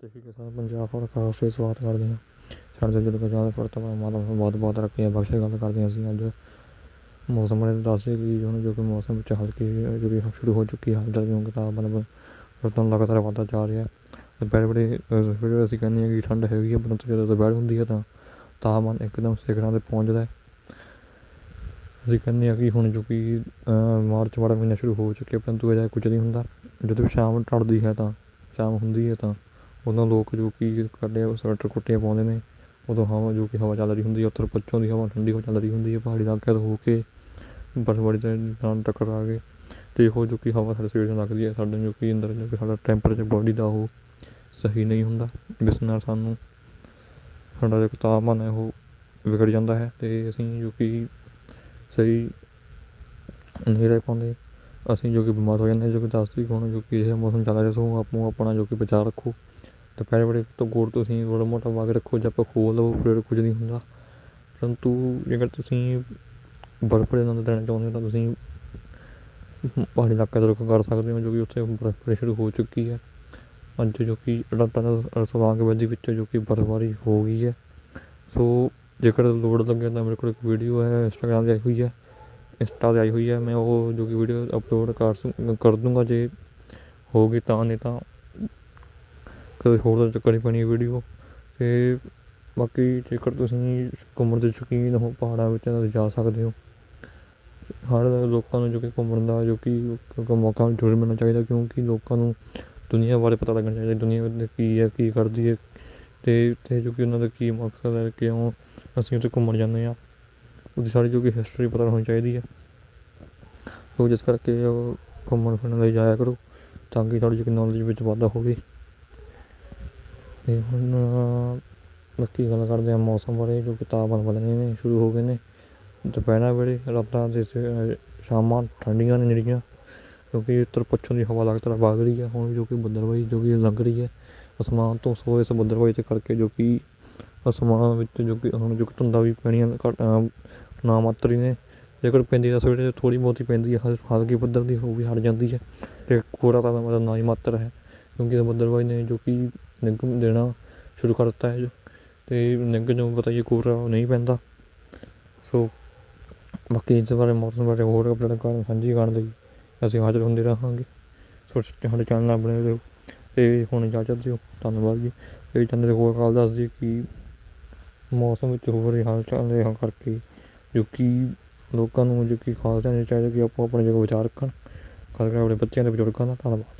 ਸਤਿ ਸ਼੍ਰੀ ਅਕਾਲ ਪੰਜਾਬ ਔਰ ਕਾਫੀ ਸਵਾਗਤ ਕਰਦੇ ਹਾਂ ਸਾਡੇ ਜਦੋਂ ਪੰਜਾਬ ਪਰ ਤਾਂ ਮਾਤਾ ਬਹੁਤ ਬਹੁਤ ਰੱਖੀਆਂ ਬਖਸ਼ੇ ਗੱਲ ਕਰਦੇ ਹਾਂ ਅਸੀਂ ਅੱਜ ਮੌਸਮ ਬਾਰੇ ਦੱਸਦੇ ਕਿ ਹੁਣ ਜੋ ਕਿ ਮੌਸਮ ਵਿੱਚ ਹਲਕੀ ਜੋ ਕਿ ਸ਼ੁਰੂ ਹੋ ਚੁੱਕੀ ਹੈ ਹਲਚਲ ਕਿਉਂਕਿ ਤਾਪਮਾਨ ਬਰਤਨ ਲਗਾਤਾਰ ਵਧਦਾ ਜਾ ਰਿਹਾ ਹੈ ਦੁਪਹਿਰ ਵੇਲੇ ਫਿਰ ਅਸੀਂ ਕਹਿੰਦੇ ਹਾਂ ਕਿ ਠੰਡ ਹੈਗੀ ਹੈ ਪਰੰਤੂ ਜਦੋਂ ਦੁਪਹਿਰ ਹੁੰਦੀ ਹੈ ਤਾਂ ਤਾਪਮਾਨ ਇੱਕਦਮ ਸਿਖਰਾਂ 'ਤੇ ਪਹੁੰਚਦਾ ਹੈ। ਅਸੀਂ ਕਹਿੰਦੇ ਹਾਂ ਕਿ ਹੁਣ ਜੋ ਕਿ ਅਹ, ਮਾਰਚ ਵਾਲਾ ਮਹੀਨਾ ਸ਼ੁਰੂ ਹੋ ਚੁੱਕਿਆ ਪਰੰਤੂ ਅਜੇ ਕੁਝ ਨਹੀਂ ਹੁੰਦਾ। ਜਦੋਂ ਸ਼ਾਮ ਢਲਦੀ ਹੈ ਤਾਂ ਸ਼ਾਮ ਹੁੰਦੀ ਹੈ ਤਾਂ ਉਦੋਂ ਲੋਕ ਜੋ ਕਿ ਕਰਦੇ ਆ ਸਵੈਟਰ ਕੁੱਟੀਆਂ ਪਾਉਂਦੇ ਨੇ ਉਦੋਂ ਹਵਾ ਜੋ ਕਿ ਹਵਾ ਚੱਲ ਰਹੀ ਹੁੰਦੀ ਹੈ ਉੱਤਰ ਪੱਛਮ ਦੀ ਹਵਾ ਠੰਡੀ ਹੋ ਚੱਲ ਰਹੀ ਹੁੰਦੀ ਹੈ ਪਹਾੜੀ ਇਲਾਕਿਆਂ ਤੋਂ ਹੋ ਕੇ ਬਰਫਬਾਰੀ ਦੇ ਨਾਲ ਟਕਰਾ ਕੇ ਅਤੇ ਉਹ ਜੋ ਕਿ ਹਵਾ ਸਾਡੇ ਸਰੀਰ ਨੂੰ ਲੱਗਦੀ ਹੈ ਸਾਡੇ ਜੋ ਕਿ ਅੰਦਰ ਜੋ ਕਿ ਸਾਡਾ ਟੈਂਪਰੇਚਰ ਬੋਡੀ ਦਾ ਉਹ ਸਹੀ ਨਹੀਂ ਹੁੰਦਾ ਜਿਸ ਨਾਲ ਸਾਨੂੰ ਸਾਡਾ ਜੋ ਤਾਪਮਾਨ ਹੈ ਉਹ ਵਿਗੜ ਜਾਂਦਾ ਹੈ ਅਤੇ ਅਸੀਂ ਜੋ ਕਿ ਸਹੀ ਨਹੀਂ ਰਹਿ ਪਾਉਂਦੇ ਅਸੀਂ ਜੋ ਕਿ ਬਿਮਾਰ ਹੋ ਜਾਂਦੇ ਜੋ ਕਿ ਦੱਸਦੀ ਹੁਣ ਜੋ ਕਿ ਇਹ ਮੌਸਮ ਚੱਲ ਰਿਹਾ ਸੋ ਆਪੋ ਆਪਣਾ ਜੋ ਕਿ ਬਚਾਅ ਰੱਖੋ ਦੁਪਹਿਰ ਵੇਲੇ ਤੋਂ ਗੋੜ ਤੁਸੀਂ ਥੋੜ੍ਹਾ ਮੋਟਾ ਪਾ ਕੇ ਰੱਖੋ ਜੇ ਆਪਾਂ ਖੋਲ ਲਵੋ, ਫਿਰ ਕੁਝ ਨਹੀਂ ਹੁੰਦਾ। ਪਰੰਤੂ ਜੇਕਰ ਤੁਸੀਂ ਬਰਫ਼ ਦੇ ਆਨੰਦ ਲੈਣਾ ਚਾਹੁੰਦੇ ਹੋ ਤਾਂ ਤੁਸੀਂ ਪਹਾੜੀ ਇਲਾਕੇ ਦਾ ਰੁੱਖ ਕਰ ਸਕਦੇ ਹੋ ਜੋ ਕਿ ਉੱਥੇ ਬਰਫ਼ਬਾਰੀ ਸ਼ੁਰੂ ਹੋ ਚੁੱਕੀ ਹੈ। ਅੱਜ ਜੋ ਕਿ ਅਡਾਟਾ ਵਿੱਚ ਜੋ ਕਿ ਬਰਫ਼ਬਾਰੀ ਹੋ ਗਈ ਹੈ। ਸੋ ਜੇਕਰ ਲੋੜ ਲੱਗੇ ਤਾਂ ਮੇਰੇ ਕੋਲ ਇੱਕ ਵੀਡੀਓ ਹੈ, ਇੰਸਟਾਗ੍ਰਾਮ 'ਤੇ ਆਈ ਹੋਈ ਹੈ। ਇੰਸਟਾ 'ਤੇ ਆਈ ਹੋਈ ਹੈ, ਮੈਂ ਉਹ ਜੋ ਕਿ ਵੀਡੀਓ ਅਪਲੋਡ ਕਰ ਕਰ ਦੂੰਗਾ ਜੇ ਹੋਊਗੀ ਤਾਂ, ਨਹੀਂ ਤਾਂ ਕਦੇ ਹੋਰ ਤਾਂ ਚੱਕਣੀ ਪੈਣੀ ਵੀਡੀਓ ਅਤੇ ਬਾਕੀ ਜੇਕਰ ਤੁਸੀਂ ਘੁੰਮਣ ਦੇ ਸ਼ੌਕੀਨ ਹੋ ਪਹਾੜਾਂ ਵਿੱਚ, ਤਾਂ ਜਾ ਸਕਦੇ ਹੋ। ਹਰ ਲੋਕਾਂ ਨੂੰ ਜੋ ਕਿ ਘੁੰਮਣ ਦਾ, ਜੋ ਕਿ ਮੌਕਾ ਜ਼ਰੂਰ ਮਿਲਣਾ ਚਾਹੀਦਾ, ਕਿਉਂਕਿ ਲੋਕਾਂ ਨੂੰ ਦੁਨੀਆ ਬਾਰੇ ਪਤਾ ਲੱਗਣਾ ਚਾਹੀਦਾ ਦੁਨੀਆ ਵਿੱਚ ਕੀ ਹੈ, ਕੀ ਕਰਦੀ ਹੈ। ਅਤੇ ਇੱਥੇ ਜੋ ਕਿ ਉਹਨਾਂ ਦਾ ਕੀ ਮਕਸਦ ਹੈ, ਕਿਉਂ ਅਸੀਂ ਉੱਥੇ ਘੁੰਮਣ ਜਾਂਦੇ ਹਾਂ। ਉਹਦੀ ਸਾਰੀ ਜੋ ਕਿ ਹਿਸਟਰੀ ਪਤਾ ਹੋਣੀ ਚਾਹੀਦੀ ਹੈ। ਸੋ ਜਿਸ ਕਰਕੇ ਉਹ ਘੁੰਮਣ ਫਿਰਨ ਲਈ ਜਾਇਆ ਕਰੋ, ਤਾਂ ਕਿ ਤੁਹਾਡੀ ਜੋ ਕਿ ਨੌਲੇਜ ਵਿੱਚ ਵਾਧਾ ਹੋਵੇ। ਅਤੇ ਹੁਣ ਬਾਕੀ ਗੱਲ ਕਰਦੇ ਹਾਂ ਮੌਸਮ ਬਾਰੇ, ਜੋ ਕਿ ਤਾਪਮਾਨ ਵਧਣੇ ਨੇ, ਸ਼ੁਰੂ ਹੋ ਗਏ ਨੇ। ਦੁਪਹਿਰਾਂ ਵੇਲੇ ਰਾਤਾਂ ਦੇ ਸ- ਸ਼ਾਮਾਂ ਠੰਡੀਆਂ ਨੇ ਜਿਹੜੀਆਂ ਕਿਉਂਕਿ ਉੱਤਰ ਪੱਛਮ ਦੀ ਹਵਾ ਲਗਾਤਾਰ ਵਗ ਰਹੀ ਹੈ। ਹੁਣ ਜੋ ਕਿ ਬੱਦਲਵਾਈ, ਜੋ ਕਿ ਲੰਘ ਰਹੀ ਹੈ। ਅਸਮਾਨ ਤੋਂ ਸੋ ਇਸ ਬੱਦਲਵਾਈ ਦੇ ਕਰਕੇ ਜੋ ਕਿ ਅਸਮਾਨ ਵਿੱਚ ਜੋ ਕਿ ਹੁਣ ਜੋ ਕਿ ਧੁੰਦਾਂ ਵੀ ਪੈਣੀਆਂ ਘੱਟ ਨਾ ਮਾਤਰ ਹੀ ਨੇ। ਜੇਕਰ ਪੈਂਦੀ ਤਾਂ ਸਵੇਰੇ ਥੋੜ੍ਹੀ ਬਹੁਤੀ ਪੈਂਦੀ ਹੈ, ਹਲ- ਹਲਕੀ ਪੱਧਰ ਦੀ ਹੋ ਵੀ ਹਟ ਜਾਂਦੀ ਹੈ। ਅਤੇ ਕੋਰਾ ਤਾਂ ਨਾ ਹੀ ਮਾਤਰ ਹੈ। ਕਿਉਂਕਿ ਬੱਦਲਵਾਈ ਨੇ ਜੋ ਕਿ ਨਿਗਮ ਦੇਣਾ ਸ਼ੁਰੂ ਕਰ ਦਿੱਤਾ ਹੈ ਅਤੇ ਨਿੱਘ ਨੂੰ ਪਤਾ ਹੀ ਕੋਰਾ ਉਹ ਨਹੀਂ ਪੈਂਦਾ। ਸੋ ਬਾਕੀ ਇਸ ਬਾਰੇ ਮੌਸਮ ਬਾਰੇ ਹੋਰ ਆਪਣੇ ਕਰਨ ਸਾਂਝੀ ਕਰਨ ਲਈ ਅਸੀਂ ਹਾਜ਼ਰ ਹੁੰਦੇ ਰਹਾਂਗੇ। ਸੋ ਸਾਡੇ ਚੈਨਲ ਨਾਲ ਬਣੇ ਰਹੋ। ਅਤੇ ਹੁਣ ਇਜਾਜ਼ਤ ਦਿਓ ਧੰਨਵਾਦ ਜੀ। ਇਹ ਚੈਨਲ ਦੇ ਹੋਰ ਗੱਲ ਦੱਸ ਦਿਓ ਕਿ ਮੌਸਮ ਵਿੱਚ ਹੋ ਰਹੇ ਹਾਲ ਚਾਲ ਦੇ ਕਰਕੇ ਜੋ ਕਿ ਲੋਕਾਂ ਨੂੰ ਜੋ ਕਿ ਖਾਸ ਧਿਆਨ ਦੇਣਾ ਚਾਹੀਦਾ ਕਿ ਆਪੋ ਆਪਣੇ ਜਗ੍ਹਾ ਵਿਚਾਰ ਰੱਖਣ। ਖਾਸ ਕਰਕੇ ਆਪਣੇ ਬੱਚਿਆਂ ਦੇ ਬਜ਼ੁਰਗਾਂ ਦਾ ਧੰਨਵਾਦ।